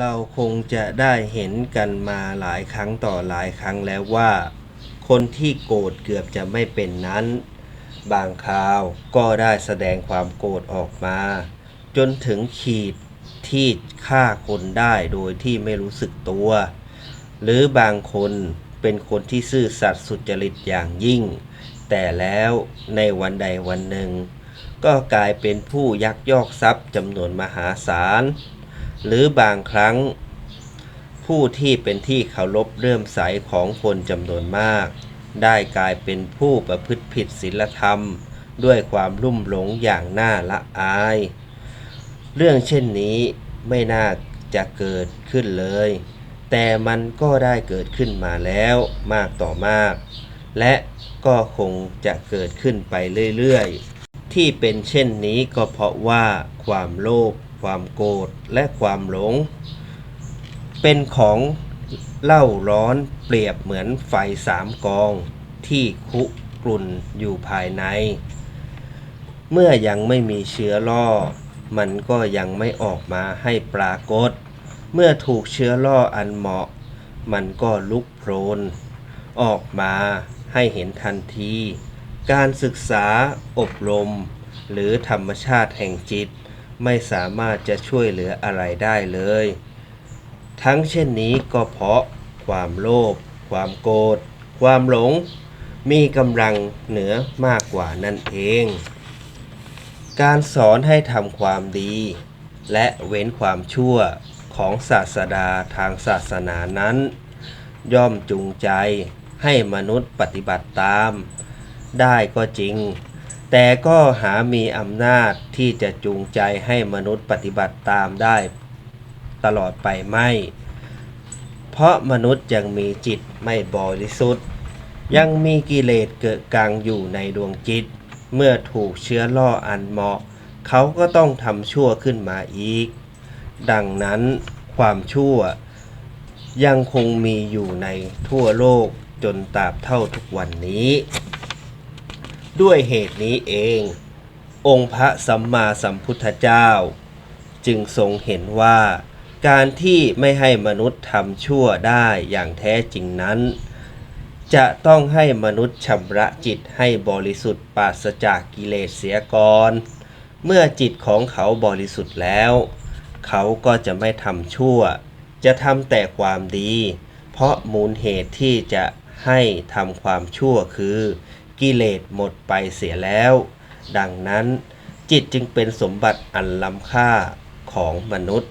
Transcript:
เราคงจะได้เห็นกันมาหลายครั้งต่อหลายครั้งแล้วว่า คนที่โกรธเกือบจะไม่เป็นนั้น บางคราวก็ได้แสดงความโกรธออกมา จนถึงขีดที่ฆ่าคนได้โดยที่ไม่รู้สึกตัว หรือบางคนเป็นคนที่ซื่อสัตย์สุจริตอย่างยิ่ง แต่แล้วในวันใดวันหนึ่ง ก็กลายเป็นผู้ยักยอกทรัพย์จำนวนมหาศาล หรือบางครั้ง ผู้ที่เป็นที่เคารพเลื่มใสของคนจำนวนมาก ได้กลายเป็นผู้ประพฤติผิดศีลธรรม ด้วยความลุ่มหลงอย่างน่าละอาย เรื่องเช่นนี้ไม่น่าจะเกิดขึ้นเลย แต่มันก็ได้เกิดขึ้นมาแล้วมากต่อมาก และก็คงจะเกิดขึ้นไปเรื่อยๆ ที่เป็นเช่นนี้ก็เพราะว่าความโลภ ความโกรธและความหลง เป็นของเล่าร้อนเปรียบเหมือนไฟสามกองที่คุกรุ่นอยู่ภายใน เมื่อยังไม่มีเชื้อล่อ มันก็ยังไม่ออกมาให้ปรากฏ เมื่อถูกเชื้อล่ออันเหมาะ มันก็ลุกโพลนออกมาให้เห็นทันที การศึกษาอบรม หรือธรรมชาติแห่งจิต ไม่สามารถจะช่วยเหลืออะไรได้เลย ทั้งเช่นนี้ก็เพราะความโลภความโกรธความหลง มีกำลังเหนือมากกว่านั่นเอง การสอนให้ทำความดี และเว้นความชั่วของศาสดาทางศาสนานั้น ย่อมจูงใจให้มนุษย์ปฏิบัติตาม ได้ก็จริง แต่ก็หามีอำนาจที่จะจูงใจให้มนุษย์ปฏิบัติตามได้ตลอดไปไม่ เพราะมนุษย์ยังมีจิตไม่บริสุทธิ์ ยังมีกิเลสเกิดกลางอยู่ในดวงจิต เมื่อถูกเชื้อล่ออันเหมาะ เขาก็ต้องทำชั่วขึ้นมาอีก ดังนั้นความชั่วยังคงมีอยู่ในทั่วโลกจนตราบเท่าทุกวันนี้ ด้วยเหตุนี้เอง องค์พระสัมมาสัมพุทธเจ้า จึงทรงเห็นว่า การที่ไม่ให้มนุษย์ทำชั่วได้อย่างแท้จริงนั้น จะต้องให้มนุษย์ชำระจิตให้บริสุทธิ์ปราศจากกิเลสเสียก่อน เมื่อจิตของเขาบริสุทธิ์แล้ว เขาก็จะไม่ทำชั่ว จะทำแต่ความดี เพราะมูลเหตุที่จะให้ทำความชั่วคือ กิเลสหมดไปเสียแล้ว ดังนั้นจิตจึงเป็นสมบัติอันล้ำค่าของมนุษย์